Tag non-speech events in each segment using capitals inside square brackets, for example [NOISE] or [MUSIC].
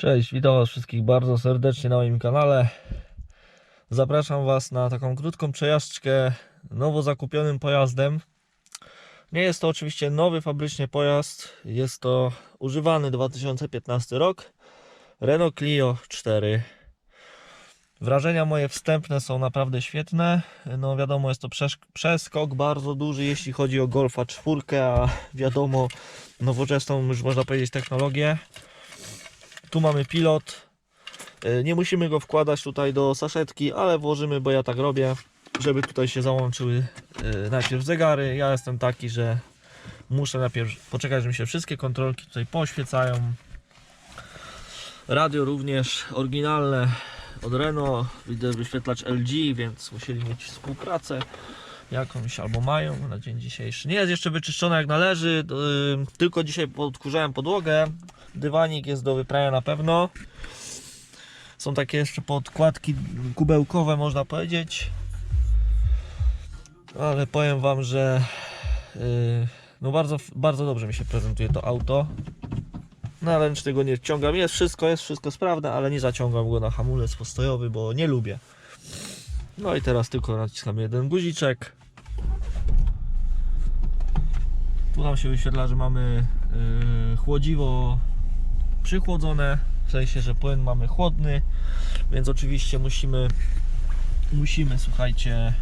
Cześć, witam Was wszystkich bardzo serdecznie na moim kanale. Zapraszam Was na taką krótką przejażdżkę nowo zakupionym pojazdem. Nie jest to oczywiście nowy fabrycznie pojazd, jest to używany 2015 rok Renault Clio 4. Wrażenia moje wstępne są naprawdę świetne. No wiadomo, jest to przeskok bardzo duży, jeśli chodzi o Golfa 4, a wiadomo, nowoczesną już można powiedzieć technologię. Tu mamy pilot. Y, Nie musimy go wkładać tutaj do saszetki, ale włożymy, bo ja tak robię, żeby tutaj się załączyły y, najpierw zegary. Ja jestem taki, że muszę najpierw poczekać, że mi się wszystkie kontrolki tutaj poświecają. Radio również oryginalne od Renault. Widzę wyświetlacz LG, więc musieli mieć współpracę jakąś albo mają na dzień dzisiejszy. Nie jest jeszcze wyczyszczone jak należy, yy, tylko dzisiaj podkurzałem podłogę. Dywanik jest do wyprania na pewno. Są takie jeszcze podkładki kubełkowe, można powiedzieć. Ale powiem Wam, że yy, no bardzo, bardzo dobrze mi się prezentuje to auto. Na ręczny go nie wciągam. Jest wszystko, jest wszystko sprawne, ale nie zaciągam go na hamulec postojowy, bo nie lubię. No i teraz tylko naciskam jeden guziczek. Tu nam się wyświetla, że mamy yy, chłodziwo przychłodzone, w sensie, że płyn mamy chłodny, więc oczywiście musimy musimy, słuchajcie,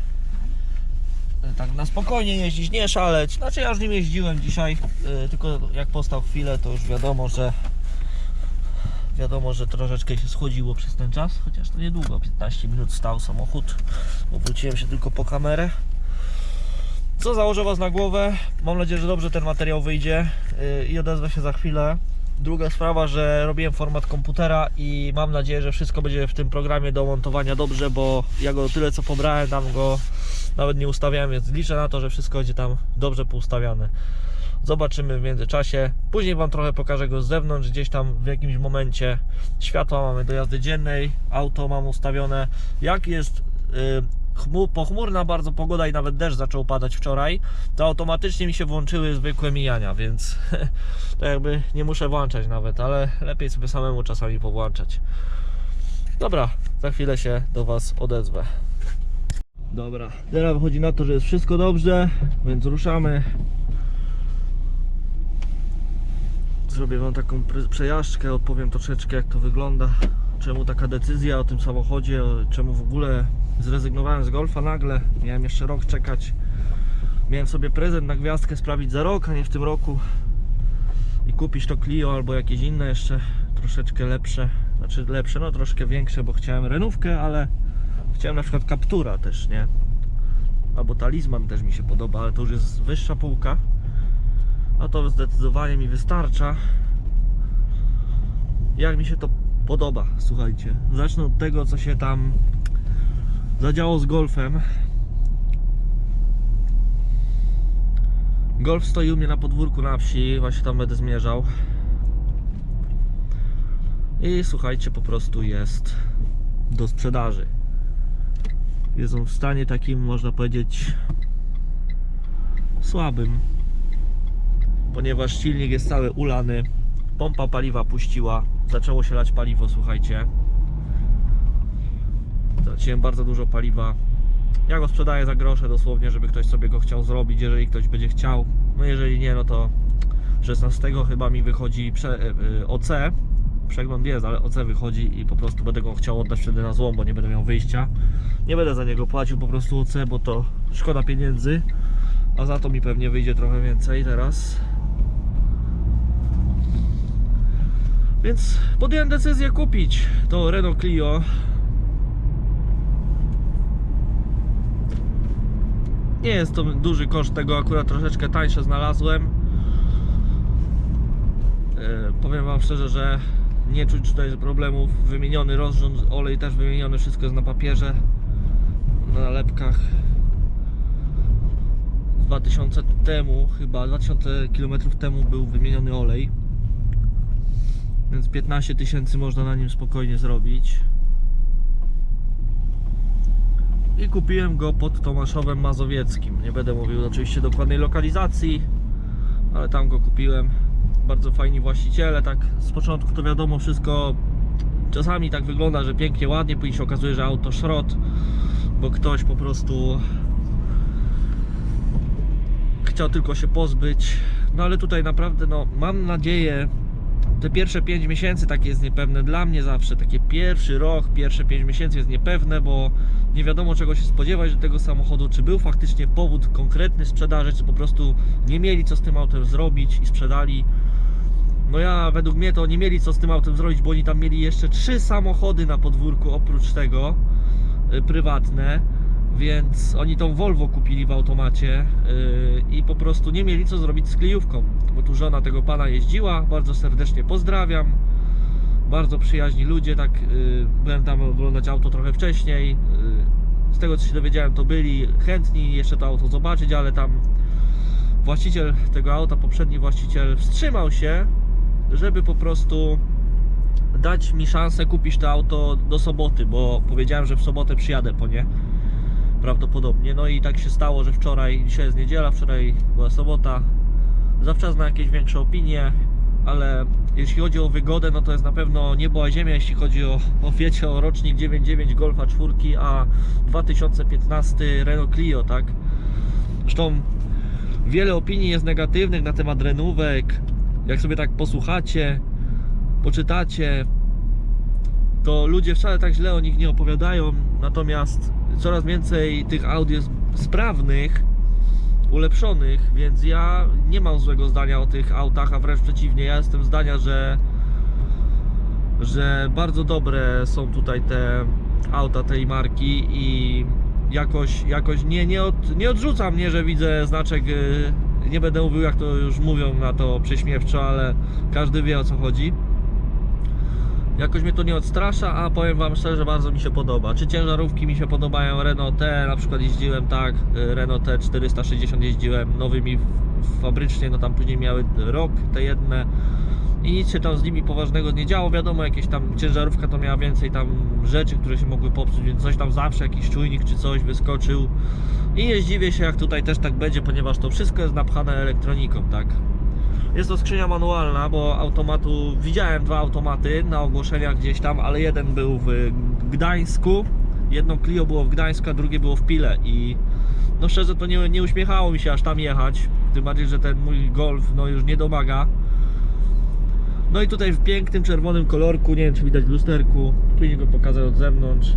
tak na spokojnie jeździć, nie szaleć. Znaczy ja już nim jeździłem dzisiaj, yy, tylko jak postał chwilę, to już wiadomo, że wiadomo, że troszeczkę się schłodziło przez ten czas, chociaż to niedługo, 15 minut stał samochód, bo wróciłem się tylko po kamerę. Co założę Was na głowę? Mam nadzieję, że dobrze ten materiał wyjdzie yy, i odezwę się za chwilę. Druga sprawa, że robiłem format komputera i mam nadzieję, że wszystko będzie w tym programie do montowania dobrze, bo ja go tyle co pobrałem, tam go nawet nie ustawiałem, więc liczę na to, że wszystko będzie tam dobrze poustawiane. Zobaczymy w międzyczasie. Później Wam trochę pokażę go z zewnątrz, gdzieś tam w jakimś momencie. Światła mamy do jazdy dziennej, auto mam ustawione. Jak jest yy, chmu- pochmurna bardzo pogoda i nawet deszcz zaczął padać wczoraj, to automatycznie mi się włączyły zwykłe mijania, więc [LAUGHS] to jakby nie muszę włączać nawet, ale lepiej sobie samemu czasami powłączać. Dobra, za chwilę się do Was odezwę. Dobra, teraz wychodzi na to, że jest wszystko dobrze, więc ruszamy. Zrobię Wam taką przejażdżkę, opowiem troszeczkę jak to wygląda, czemu taka decyzja o tym samochodzie, czemu w ogóle zrezygnowałem z Golfa nagle, miałem jeszcze rok czekać. Miałem sobie prezent na gwiazdkę sprawić za rok, a nie w tym roku i kupić to Clio albo jakieś inne jeszcze troszeczkę lepsze, znaczy lepsze, no troszkę większe, bo chciałem renówkę, ale chciałem na przykład Captura też, nie? Albo Talizman też mi się podoba, ale to już jest wyższa półka. A to zdecydowanie mi wystarcza. Jak mi się to podoba, słuchajcie. Zacznę od tego, co się tam zadziało z golfem. Golf stoi u mnie na podwórku na wsi, właśnie tam będę zmierzał. I słuchajcie, po prostu jest do sprzedaży. Jest on w stanie takim, można powiedzieć, słabym, ponieważ silnik jest cały ulany. Pompa paliwa puściła, zaczęło się lać paliwo, słuchajcie. Zaciąłem bardzo dużo paliwa. Ja go sprzedaję za grosze dosłownie, żeby ktoś sobie go chciał zrobić, jeżeli ktoś będzie chciał. No jeżeli nie, no to 16 chyba mi wychodzi prze, y, OC. Przegląd jest, ale OC wychodzi i po prostu będę go chciał oddać wtedy na złom, bo nie będę miał wyjścia. Nie będę za niego płacił po prostu OC, bo to szkoda pieniędzy. A za to mi pewnie wyjdzie trochę więcej teraz. Więc podjąłem decyzję kupić to Renault Clio. Nie jest to duży koszt tego, akurat troszeczkę tańsze znalazłem. E, powiem Wam szczerze, że nie czuć tutaj problemów. Wymieniony rozrząd, olej też wymieniony, wszystko jest na papierze, na nalepkach. 2000 temu, chyba 2000 km temu był wymieniony olej. Więc 15 tysięcy można na nim spokojnie zrobić. I kupiłem go pod Tomaszowem Mazowieckim. Nie będę mówił oczywiście dokładnej lokalizacji, ale tam go kupiłem. bardzo fajni właściciele, tak z początku to wiadomo wszystko czasami tak wygląda, że pięknie, ładnie, później się okazuje, że auto szrot, bo ktoś po prostu chciał tylko się pozbyć. No ale tutaj naprawdę, no mam nadzieję, te pierwsze 5 miesięcy takie jest niepewne dla mnie zawsze, takie pierwszy rok, pierwsze 5 miesięcy jest niepewne, bo nie wiadomo czego się spodziewać do tego samochodu, czy był faktycznie powód konkretny sprzedaży, czy po prostu nie mieli co z tym autem zrobić i sprzedali. No ja, według mnie to nie mieli co z tym autem zrobić, bo oni tam mieli jeszcze trzy samochody na podwórku oprócz tego, y, prywatne, więc oni tą Volvo kupili w automacie y, i po prostu nie mieli co zrobić z kryjówką, bo tu żona tego pana jeździła, bardzo serdecznie pozdrawiam, bardzo przyjaźni ludzie, tak y, byłem tam oglądać auto trochę wcześniej, y, z tego co się dowiedziałem to byli chętni jeszcze to auto zobaczyć, ale tam właściciel tego auta, poprzedni właściciel wstrzymał się, żeby po prostu dać mi szansę kupić to auto do soboty, bo powiedziałem, że w sobotę przyjadę po nie prawdopodobnie. No i tak się stało, że wczoraj, dzisiaj jest niedziela, wczoraj była sobota. Zawczas na jakieś większe opinie, ale jeśli chodzi o wygodę, no to jest na pewno niebo a ziemia, jeśli chodzi o, o wiecie, o rocznik 9.9 Golfa 4, a 2015 Renault Clio, tak? Zresztą wiele opinii jest negatywnych na temat renówek. Jak sobie tak posłuchacie, poczytacie, to ludzie wcale tak źle o nich nie opowiadają. Natomiast coraz więcej tych aut jest sprawnych, ulepszonych, więc ja nie mam złego zdania o tych autach, a wręcz przeciwnie, ja jestem zdania, że że bardzo dobre są tutaj te auta tej marki i jakoś, jakoś nie, nie, od, nie odrzuca mnie, że widzę znaczek, y, nie będę mówił jak to już mówią na to prześmiewczo, ale każdy wie o co chodzi. Jakoś mnie to nie odstrasza, a powiem Wam szczerze, bardzo mi się podoba. Czy ciężarówki mi się podobają? Renault T, na przykład jeździłem tak, y, Renault T 460 jeździłem nowymi fabrycznie, no tam później miały rok te jedne i nic się tam z nimi poważnego nie działo. Wiadomo, jakieś tam ciężarówka to miała więcej tam rzeczy, które się mogły popsuć, więc coś tam zawsze, jakiś czujnik czy coś wyskoczył. I nie się, jak tutaj też tak będzie, ponieważ to wszystko jest napchane elektroniką, tak. Jest to skrzynia manualna, bo automatu widziałem dwa automaty na ogłoszeniach gdzieś tam, ale jeden był w Gdańsku, jedno Clio było w Gdańsku, a drugie było w Pile i no szczerze to nie, nie uśmiechało mi się aż tam jechać, tym bardziej, że ten mój Golf no już nie domaga. No i tutaj w pięknym czerwonym kolorku, nie wiem czy widać w lusterku, później go pokażę od zewnątrz.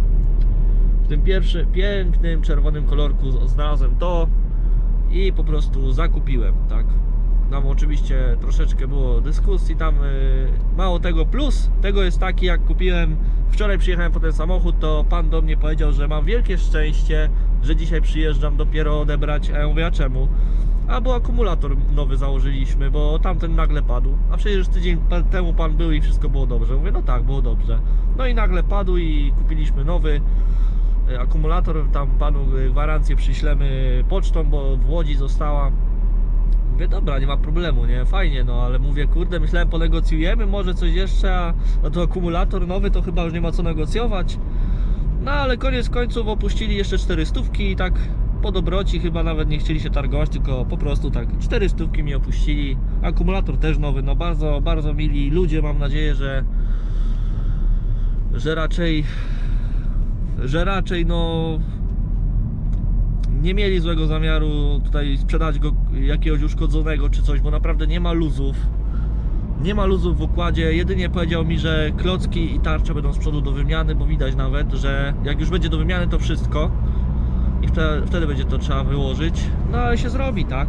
W tym pierwszym pięknym czerwonym kolorku znalazłem to i po prostu zakupiłem, tak. Tam oczywiście troszeczkę było dyskusji, tam y, mało tego, plus tego jest taki, jak kupiłem, wczoraj przyjechałem po ten samochód, to pan do mnie powiedział, że mam wielkie szczęście, że dzisiaj przyjeżdżam dopiero odebrać, a ja mówię, a czemu? Akumulator nowy założyliśmy, bo tamten nagle padł. A przecież tydzień temu pan był i wszystko było dobrze. Mówię, no tak, było dobrze. No i nagle padł i kupiliśmy nowy e, akumulator. Tam panu e, gwarancję przyślemy pocztą, bo w Łodzi została. Mówię, dobra, nie ma problemu, nie, fajnie, no ale mówię, kurde, myślałem, ponegocjujemy, może coś jeszcze, a no to akumulator nowy to chyba już nie ma co negocjować. No ale koniec końców opuścili jeszcze 400 i tak po dobroci chyba nawet nie chcieli się targować, tylko po prostu tak 400 mi opuścili. Akumulator też nowy, no bardzo, bardzo mili ludzie, mam nadzieję, że że raczej że raczej no nie mieli złego zamiaru tutaj sprzedać go jakiegoś uszkodzonego czy coś, bo naprawdę nie ma luzów. Nie ma luzów w układzie, jedynie powiedział mi, że klocki i tarcze będą z przodu do wymiany, bo widać nawet, że jak już będzie do wymiany to wszystko i wtedy, wtedy będzie to trzeba wyłożyć, no ale się zrobi, tak?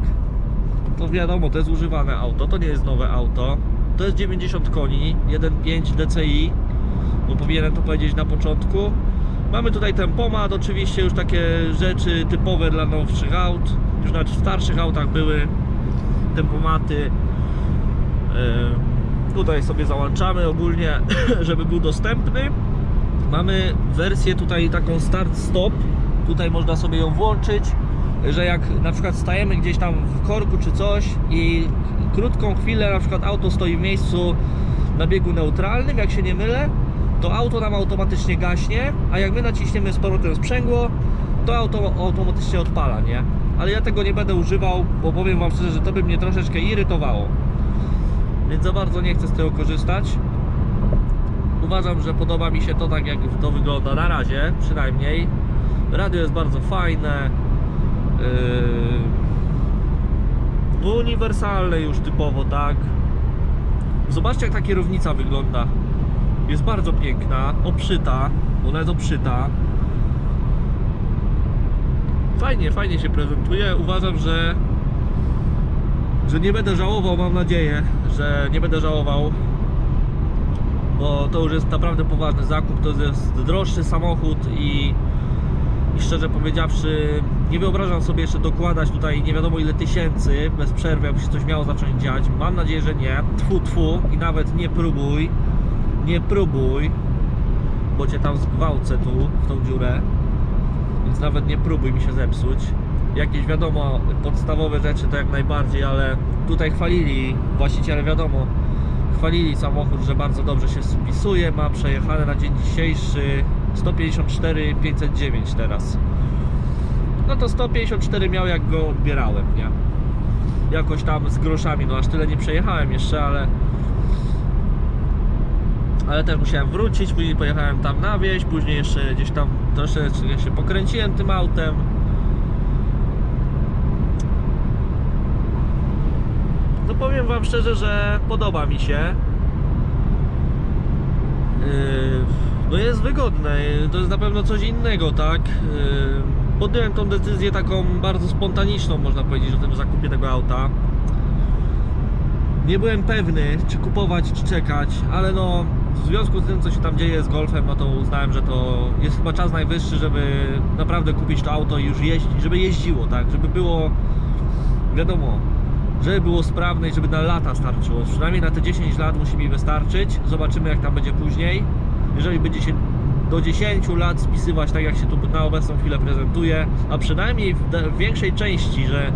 To wiadomo, to jest używane auto, to nie jest nowe auto, to jest 90 koni, 1.5 DCI, bo powinienem to powiedzieć na początku. Mamy tutaj tempomat, oczywiście już takie rzeczy typowe dla nowszych aut, już nawet w starszych autach były tempomaty, Tutaj sobie załączamy ogólnie, [CLEARS THROAT] żeby był dostępny. Mamy wersję tutaj taką start-stop. Tutaj można sobie ją włączyć, że jak na przykład stajemy gdzieś tam w korku czy coś i krótką chwilę na przykład auto stoi w miejscu na biegu neutralnym, jak się nie mylę, to auto nam automatycznie gaśnie, a jak my naciśniemy z powrotem sprzęgło, to auto automatycznie odpala, nie? Ale ja tego nie będę używał, bo powiem Wam szczerze, że to by mnie troszeczkę irytowało. więc za bardzo nie chcę z tego korzystać. Uważam, że podoba mi się to tak, jak to wygląda na razie, przynajmniej. Radio jest bardzo fajne. Yy, uniwersalne już typowo, tak. Zobaczcie, jak ta kierownica wygląda. Jest bardzo piękna, obszyta. Ona jest obszyta. Fajnie, fajnie się prezentuje. Uważam, że że nie będę żałował, mam nadzieję, że nie będę żałował, bo to już jest naprawdę poważny zakup, to jest droższy samochód i, i szczerze powiedziawszy nie wyobrażam sobie jeszcze dokładać tutaj nie wiadomo ile tysięcy bez przerwy, jakby się coś miało zacząć dziać. Mam nadzieję, że nie. Tfu, tfu i nawet nie próbuj, nie próbuj, bo cię tam zgwałcę tu w tą dziurę, więc nawet nie próbuj mi się zepsuć jakieś wiadomo podstawowe rzeczy to jak najbardziej, ale tutaj chwalili właściciele wiadomo chwalili samochód, że bardzo dobrze się spisuje, ma przejechane na dzień dzisiejszy 154 509 teraz. No to 154 miał jak go odbierałem, nie? Jakoś tam z groszami, no aż tyle nie przejechałem jeszcze, ale ale też musiałem wrócić, później pojechałem tam na wieś, później jeszcze gdzieś tam troszeczkę się pokręciłem tym autem. No powiem Wam szczerze, że podoba mi się. Yy, No jest wygodne, to jest na pewno coś innego, tak? Yy, Podjąłem tą decyzję taką bardzo spontaniczną, można powiedzieć, o tym zakupie tego auta. Nie byłem pewny, czy kupować, czy czekać, ale no w związku z tym, co się tam dzieje z Golfem, no to uznałem, że to jest chyba czas najwyższy, żeby naprawdę kupić to auto i już jeździć, żeby jeździło, tak? Żeby było, wiadomo, żeby było sprawne i żeby na lata starczyło. Przynajmniej na te 10 lat musi mi wystarczyć. Zobaczymy jak tam będzie później. Jeżeli będzie się do 10 lat spisywać tak jak się tu na obecną chwilę prezentuje, a przynajmniej w, większej części, że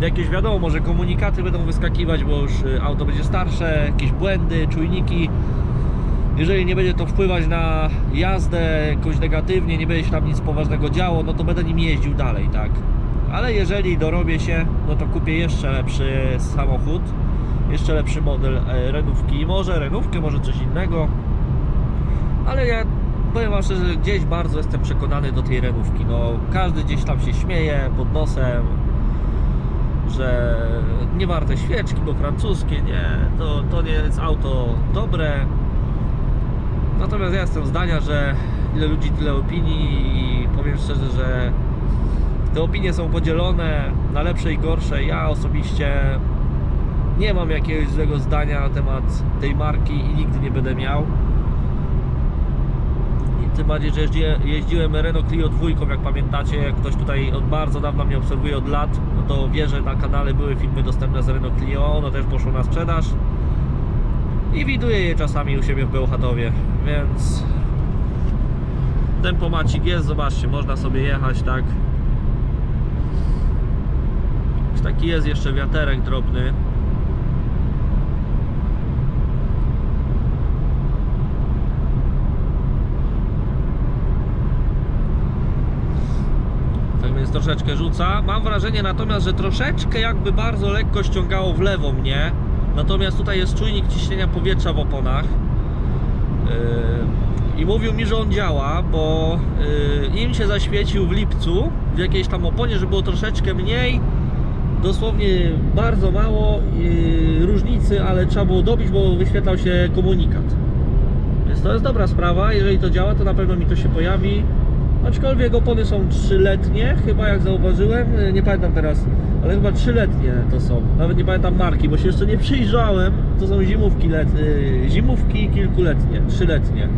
jakieś wiadomo, może komunikaty będą wyskakiwać, bo już y, auto będzie starsze, jakieś błędy, czujniki. Jeżeli nie będzie to wpływać na jazdę jakoś negatywnie, nie będzie się tam nic poważnego działo, no to będę nim jeździł dalej, tak? ale jeżeli dorobię się, no to kupię jeszcze lepszy samochód, jeszcze lepszy model e, renówki, może renówkę, może coś innego, ale ja powiem wam szczerze, że gdzieś bardzo jestem przekonany do tej renówki, no każdy gdzieś tam się śmieje pod nosem, że nie warte świeczki, bo francuskie, nie, to, to nie jest auto dobre, natomiast ja jestem zdania, że ile ludzi, tyle opinii i powiem szczerze, że te opinie są podzielone na lepsze i gorsze. Ja osobiście nie mam jakiegoś złego zdania na temat tej marki i nigdy nie będę miał. I tym bardziej, że jeździ- jeździłem Renault Clio 2, jak pamiętacie, jak ktoś tutaj od bardzo dawna mnie obserwuje od lat, no to wie, że na kanale były filmy dostępne z Renault Clio, ono też poszło na sprzedaż. I widuję je czasami u siebie w Bełchatowie, więc tempomacik jest, zobaczcie, można sobie jechać, tak. Taki jest jeszcze wiaterek drobny. Tak więc troszeczkę rzuca. Mam wrażenie natomiast, że troszeczkę jakby bardzo lekko ściągało w lewo mnie. Natomiast tutaj jest czujnik ciśnienia powietrza w oponach. Yy, I mówił mi, że on działa, bo yy, im się zaświecił w lipcu w jakiejś tam oponie, że było troszeczkę mniej dosłownie bardzo mało yy, różnicy, ale trzeba było dobić, bo wyświetlał się komunikat. Więc to jest dobra sprawa, jeżeli to działa, to na pewno mi to się pojawi. Aczkolwiek opony są trzyletnie, chyba jak zauważyłem, yy, nie pamiętam teraz, ale chyba trzyletnie to są. Nawet nie pamiętam marki, bo się jeszcze nie przyjrzałem. To są zimówki, let, yy, zimówki kilkuletnie, trzyletnie.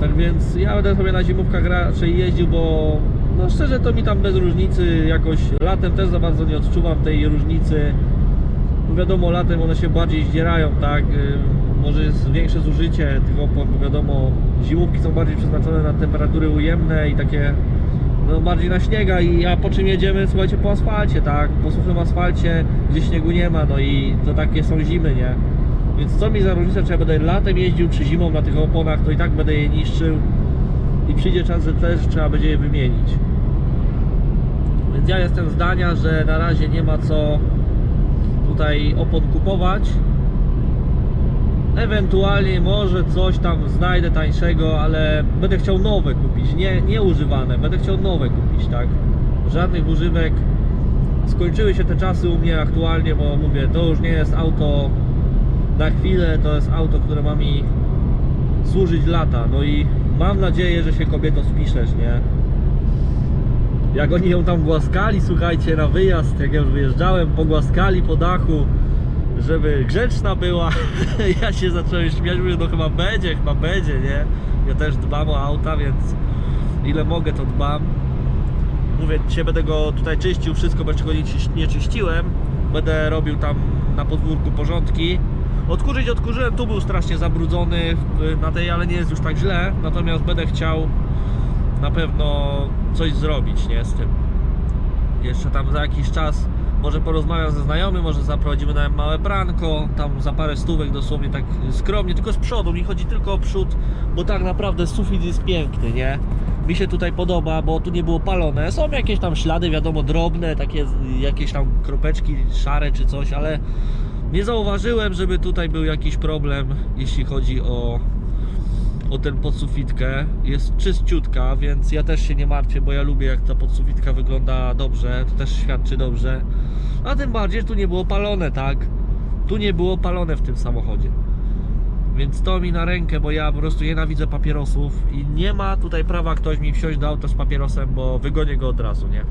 Tak więc ja będę sobie na zimówkach raczej jeździł, bo no szczerze to mi tam bez różnicy jakoś latem też za bardzo nie odczuwam tej różnicy. No wiadomo, latem one się bardziej zdzierają, tak? Może jest większe zużycie tych opon, bo wiadomo, zimówki są bardziej przeznaczone na temperatury ujemne i takie no bardziej na śniega i a po czym jedziemy, słuchajcie, po asfalcie, tak? Po suchym asfalcie, gdzie śniegu nie ma, no i to takie są zimy, nie? Więc co mi za różnica, czy ja będę latem jeździł, czy zimą na tych oponach, to i tak będę je niszczył i przyjdzie czas, że też trzeba będzie je wymienić. Więc ja jestem zdania, że na razie nie ma co tutaj opon kupować. Ewentualnie może coś tam znajdę tańszego, ale będę chciał nowe kupić, nie, nie używane, będę chciał nowe kupić, tak? Żadnych używek. Skończyły się te czasy u mnie aktualnie, bo mówię, to już nie jest auto na chwilę, to jest auto, które ma mi służyć lata. No i mam nadzieję, że się kobieto spiszesz, nie? Jak oni ją tam głaskali, słuchajcie, na wyjazd, jak ja już wyjeżdżałem, pogłaskali po dachu, żeby grzeczna była. [LAUGHS] ja się zacząłem śmiać, mówię, no chyba będzie, chyba będzie, nie? Ja też dbam o auta, więc ile mogę, to dbam. Mówię, dzisiaj będę go tutaj czyścił, wszystko, bo jeszcze go nie, nie czyściłem. Będę robił tam na podwórku porządki. Odkurzyć odkurzyłem, tu był strasznie zabrudzony w- na tej, ale nie jest już tak źle. Natomiast będę chciał na pewno coś zrobić, nie, z tym. Jeszcze tam za jakiś czas może porozmawiam ze znajomym, może zaprowadzimy na małe branko, tam za parę stówek dosłownie tak skromnie, tylko z przodu, mi chodzi tylko o przód, bo tak naprawdę sufit jest piękny, nie? Mi się tutaj podoba, bo tu nie było palone, są jakieś tam ślady, wiadomo, drobne, takie jakieś tam kropeczki szare czy coś, ale nie zauważyłem, żeby tutaj był jakiś problem, jeśli chodzi o o ten podsufitkę. Jest czyściutka, więc ja też się nie martwię, bo ja lubię jak ta podsufitka wygląda dobrze, to też świadczy dobrze. A tym bardziej tu nie było palone, tak? Tu nie było palone w tym samochodzie. Więc to mi na rękę, bo ja po prostu nienawidzę papierosów i nie ma tutaj prawa ktoś mi wsiąść do auta z papierosem, bo wygonię go od razu, nie?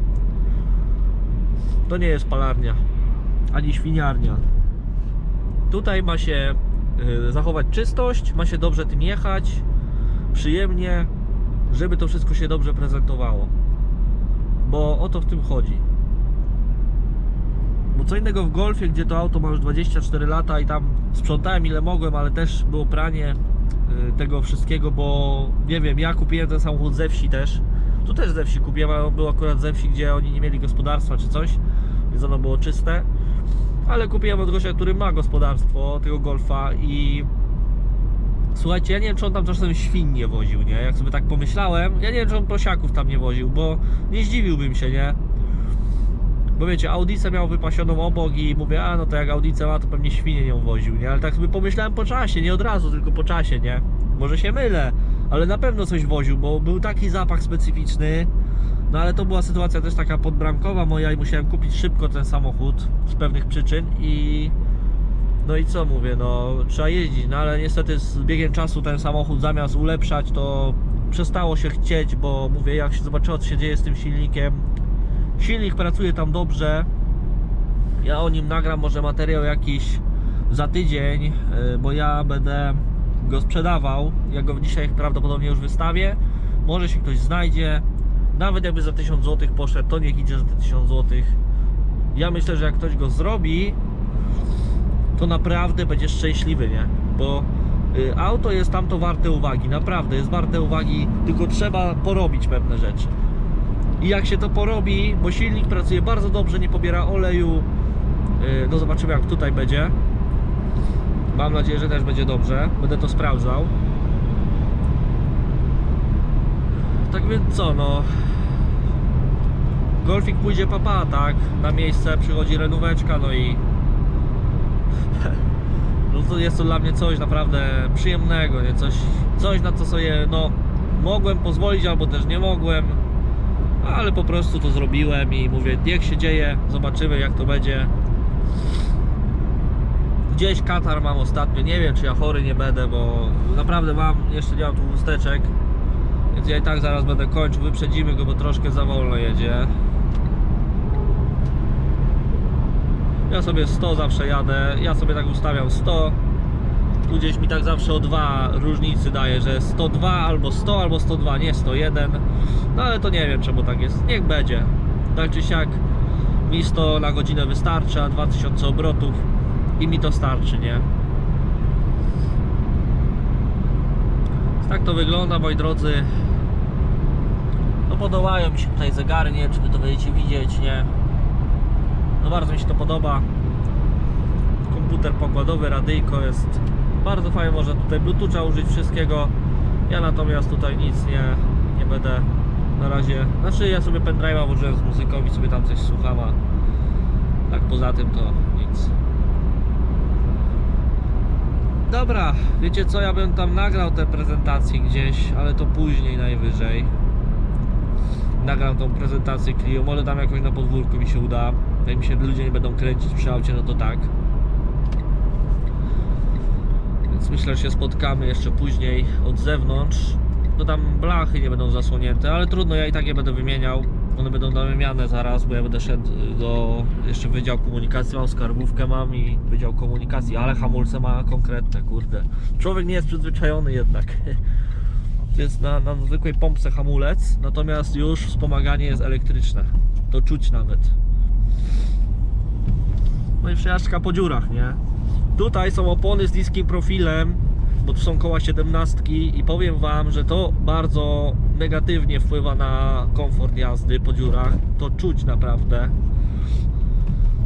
To nie jest palarnia, ani świniarnia. Tutaj ma się y, zachować czystość, ma się dobrze tym jechać, przyjemnie, żeby to wszystko się dobrze prezentowało. Bo o to w tym chodzi. Bo co innego w Golfie, gdzie to auto ma już 24 lata i tam sprzątałem ile mogłem, ale też było pranie y, tego wszystkiego, bo nie wiem, ja kupiłem ten samochód ze wsi też. Tu też ze wsi kupiłem, ale był akurat ze wsi, gdzie oni nie mieli gospodarstwa czy coś, więc ono było czyste. Ale kupiłem od gościa, który ma gospodarstwo tego Golfa i Słuchajcie, ja nie wiem, czy on tam czasem świn nie woził, nie? Jak sobie tak pomyślałem, ja nie wiem, czy on prosiaków tam nie woził, bo nie zdziwiłbym się, nie? Bo wiecie, Audicę miał wypasioną obok i mówię, a no to jak Audicę ma, to pewnie świnie nią woził, nie? Ale tak sobie pomyślałem po czasie, nie od razu, tylko po czasie, nie? Może się mylę, ale na pewno coś woził, bo był taki zapach specyficzny. No ale to była sytuacja też taka podbramkowa moja i musiałem kupić szybko ten samochód z pewnych przyczyn i no i co mówię, no trzeba jeździć, no ale niestety z biegiem czasu ten samochód zamiast ulepszać to przestało się chcieć, bo mówię jak się zobaczyło co się dzieje z tym silnikiem. Silnik pracuje tam dobrze. Ja o nim nagram może materiał jakiś za tydzień, yy, bo ja będę go sprzedawał. Ja go dzisiaj prawdopodobnie już wystawię. Może się ktoś znajdzie. Nawet jakby za 1000 zł poszedł, to niech idzie za te 1000 zł ja myślę, że jak ktoś go zrobi to naprawdę będzie szczęśliwy, nie? Bo y, auto jest tamto warte uwagi, naprawdę jest warte uwagi, tylko trzeba porobić pewne rzeczy. I jak się to porobi, bo silnik pracuje bardzo dobrze, nie pobiera oleju, y, no zobaczymy jak tutaj będzie. Mam nadzieję, że też będzie dobrze, będę to sprawdzał. Tak więc co, no Golfik pójdzie papa, tak? Na miejsce przychodzi renóweczka, no i no to jest to dla mnie coś naprawdę przyjemnego, nie? Coś, coś na co sobie, no, mogłem pozwolić albo też nie mogłem, ale po prostu to zrobiłem i mówię, niech się dzieje, zobaczymy jak to będzie. Gdzieś katar mam ostatnio, nie wiem czy ja chory nie będę, bo naprawdę mam, jeszcze nie mam tu chusteczek, więc ja i tak zaraz będę kończył, wyprzedzimy go, bo troszkę za wolno jedzie. Ja sobie 100 zawsze jadę, ja sobie tak ustawiam 100 Tu gdzieś mi tak zawsze o 2 różnicy daje, że 102 albo 100 albo 102, nie 101 No ale to nie wiem czemu tak jest, niech będzie. Tak czy siak mi 100 na godzinę wystarczy, a 2000 obrotów i mi to starczy, nie? Tak to wygląda, moi drodzy. No podobają mi się tutaj zegary, nie wiem czy wy to będziecie widzieć, nie? No bardzo mi się to podoba. Komputer pokładowy, radyjko jest bardzo fajnie, można tutaj Bluetootha użyć wszystkiego. Ja natomiast tutaj nic nie, nie będę na razie. Znaczy ja sobie pendrive'a włożyłem z muzyką i sobie tam coś słucham, a tak poza tym to nic. Dobra, wiecie co, ja bym tam nagrał tę prezentację gdzieś, ale to później najwyżej. Nagram tą prezentację Clio, może tam jakoś na podwórku mi się uda. Jak mi się ludzie nie będą kręcić przy aucie, no to tak. Więc myślę, że się spotkamy jeszcze później od zewnątrz. No tam blachy nie będą zasłonięte, ale trudno, ja i tak je będę wymieniał. One będą na wymianę zaraz, bo ja będę szedł do jeszcze Wydział Komunikacji, mam skarbówkę mam i Wydział Komunikacji, ale hamulce ma konkretne, kurde. Człowiek nie jest przyzwyczajony jednak. [LAUGHS] Jest na, na zwykłej pompce hamulec, natomiast już wspomaganie jest elektryczne. To czuć nawet. No i przejażdżka po dziurach, nie? Tutaj są opony z niskim profilem, bo tu są koła 17 i powiem Wam, że to bardzo negatywnie wpływa na komfort jazdy po dziurach. To czuć naprawdę.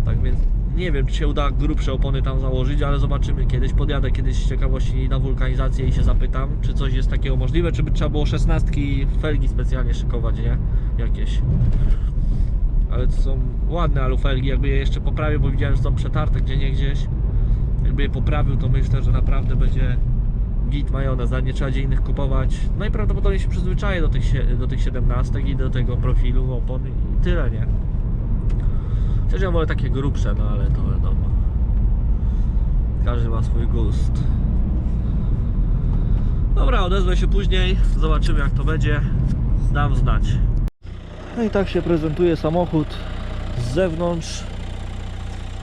Tak więc nie wiem, czy się uda grubsze opony tam założyć, ale zobaczymy kiedyś. Podjadę kiedyś z ciekawości na wulkanizację i się zapytam, czy coś jest takiego możliwe, czy by trzeba było 16 felgi specjalnie szykować, nie? Jakieś. Ale to są ładne alufelgi, jakby je jeszcze poprawił, bo widziałem, że są przetarte gdzie nie gdzieś. Jakby je poprawił, to myślę, że naprawdę będzie git majonez, a nie trzeba gdzie innych kupować. Najprawdopodobniej się przyzwyczaję do tych, do tych 17 i do tego profilu opon i tyle, nie? Chociaż ja wolę takie grubsze, no ale to wiadomo. Każdy ma swój gust. Dobra, odezwę się później, zobaczymy jak to będzie. Dam znać. No i tak się prezentuje samochód z zewnątrz.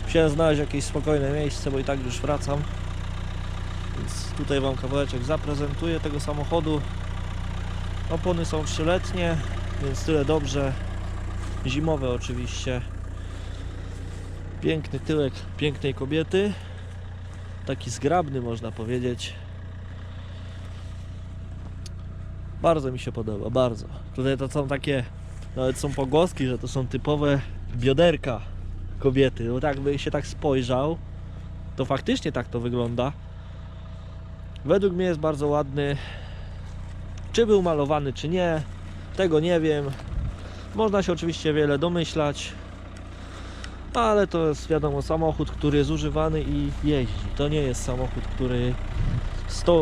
Musiałem znaleźć jakieś spokojne miejsce, bo i tak już wracam. Więc tutaj Wam kawałeczek zaprezentuję tego samochodu. Opony są trzyletnie, więc tyle dobrze. Zimowe oczywiście. Piękny tyłek pięknej kobiety. Taki zgrabny można powiedzieć. Bardzo mi się podoba, bardzo. Tutaj to są takie, nawet są pogłoski, że to są typowe bioderka kobiety. Bo tak by się tak spojrzał, to faktycznie tak to wygląda. Według mnie jest bardzo ładny. Czy był malowany, czy nie, tego nie wiem. Można się oczywiście wiele domyślać, ale to jest wiadomo samochód, który jest używany i jeździ. To nie jest samochód, który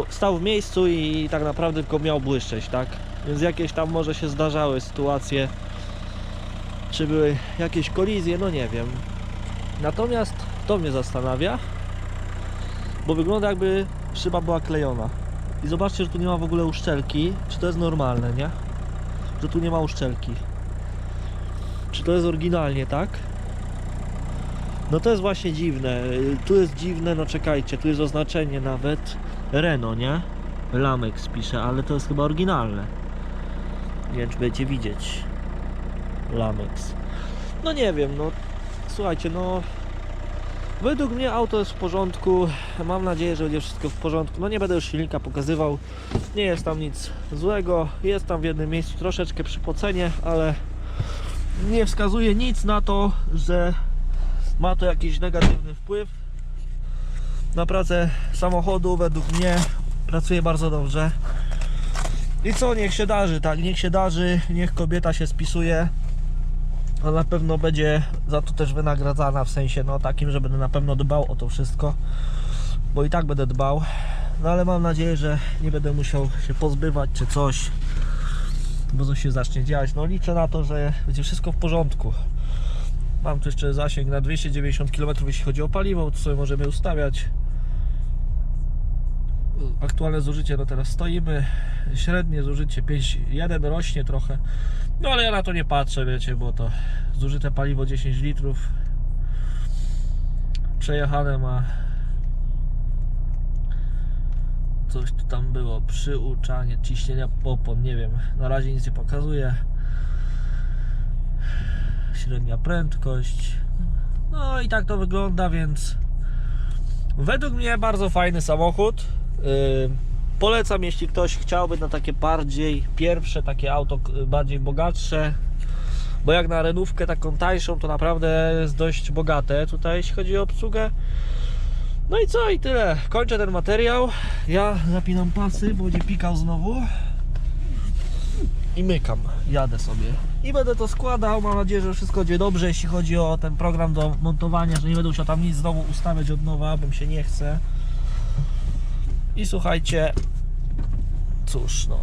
stał w miejscu i tak naprawdę tylko miał błyszczeć, tak? Więc jakieś tam może się zdarzały sytuacje, czy były jakieś kolizje, no nie wiem. Natomiast to mnie zastanawia, bo wygląda jakby szyba była klejona. I zobaczcie, że tu nie ma w ogóle uszczelki. Czy to jest normalne, nie? Że tu nie ma uszczelki. Czy to jest oryginalnie, tak? No to jest właśnie dziwne. Tu jest dziwne, no czekajcie, tu jest oznaczenie nawet Renault, nie? Lamex pisze, ale to jest chyba oryginalne. Nie wiem, czy będziecie widzieć. Lamex. No nie wiem, no słuchajcie, no według mnie auto jest w porządku. Mam nadzieję, że będzie wszystko w porządku. No nie będę już silnika pokazywał. Nie jest tam nic złego. Jest tam w jednym miejscu troszeczkę przypocenie, ale nie wskazuje nic na to, że ma to jakiś negatywny wpływ na pracę samochodu. Według mnie pracuje bardzo dobrze. I co, niech się darzy, tak, niech się darzy, niech kobieta się spisuje. A na pewno będzie za to też wynagradzana w sensie no takim, że będę na pewno dbał o to wszystko, bo i tak będę dbał. No ale mam nadzieję, że nie będę musiał się pozbywać czy coś, bo coś się zacznie dziać. No liczę na to, że będzie wszystko w porządku. Mam tu jeszcze zasięg na 290 km jeśli chodzi o paliwo, to sobie możemy ustawiać. Aktualne zużycie, no teraz stoimy. Średnie zużycie 5,1 rośnie trochę. No ale ja na to nie patrzę, wiecie, bo to zużyte paliwo 10 litrów. Przejechane ma. Coś tu tam było. Przyuczanie ciśnienia popon. Nie wiem. Na razie nic nie pokazuje. Średnia prędkość. No i tak to wygląda, więc według mnie bardzo fajny samochód. Yy, Polecam, jeśli ktoś chciałby na takie bardziej pierwsze, takie auto k- bardziej bogatsze, bo jak na renówkę taką tańszą, to naprawdę jest dość bogate tutaj, jeśli chodzi o obsługę. No i co, i tyle. Kończę ten materiał. Ja zapinam pasy, bo będzie pikał znowu. I mykam, jadę sobie. I będę to składał. Mam nadzieję, że wszystko będzie dobrze, jeśli chodzi o ten program do montowania, że nie będę musiał tam nic znowu ustawiać od nowa, bym się nie chce. I słuchajcie, cóż no,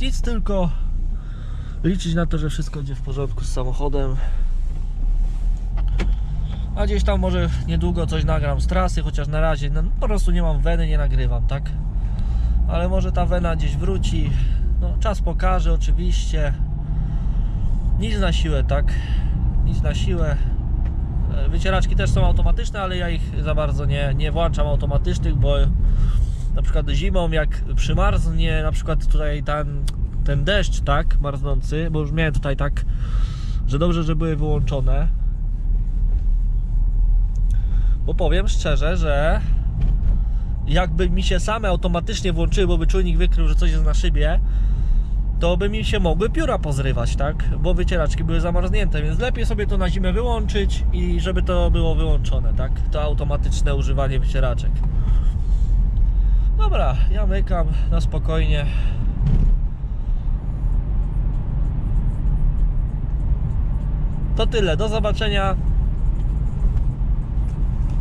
nic tylko liczyć na to, że wszystko będzie w porządku z samochodem. A gdzieś tam może niedługo coś nagram z trasy, chociaż na razie no, po prostu nie mam weny, nie nagrywam, tak? Ale może ta wena gdzieś wróci. No, czas pokaże oczywiście. Nic na siłę, tak? Nic na siłę. E, Wycieraczki też są automatyczne, ale ja ich za bardzo nie, nie włączam automatycznych, bo na przykład zimą jak przymarznie, na przykład tutaj ten, ten deszcz, tak, marznący, bo już miałem tutaj tak, że dobrze, że były wyłączone. Bo powiem szczerze, że jakby mi się same automatycznie włączyły, bo by czujnik wykrył, że coś jest na szybie, to by mi się mogły pióra pozrywać, tak? Bo wycieraczki były zamarznięte, więc lepiej sobie to na zimę wyłączyć i żeby to było wyłączone, tak? To automatyczne używanie wycieraczek. Dobra, ja mykam na spokojnie. To tyle, do zobaczenia.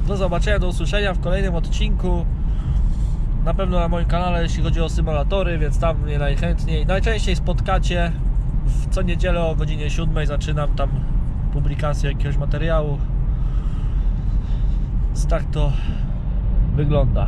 Do zobaczenia, do usłyszenia w kolejnym odcinku. Na pewno na moim kanale, jeśli chodzi o symulatory, więc tam mnie najchętniej, najczęściej spotkacie. W co niedzielę o godzinie 7 zaczynam tam publikację jakiegoś materiału. Tak to wygląda.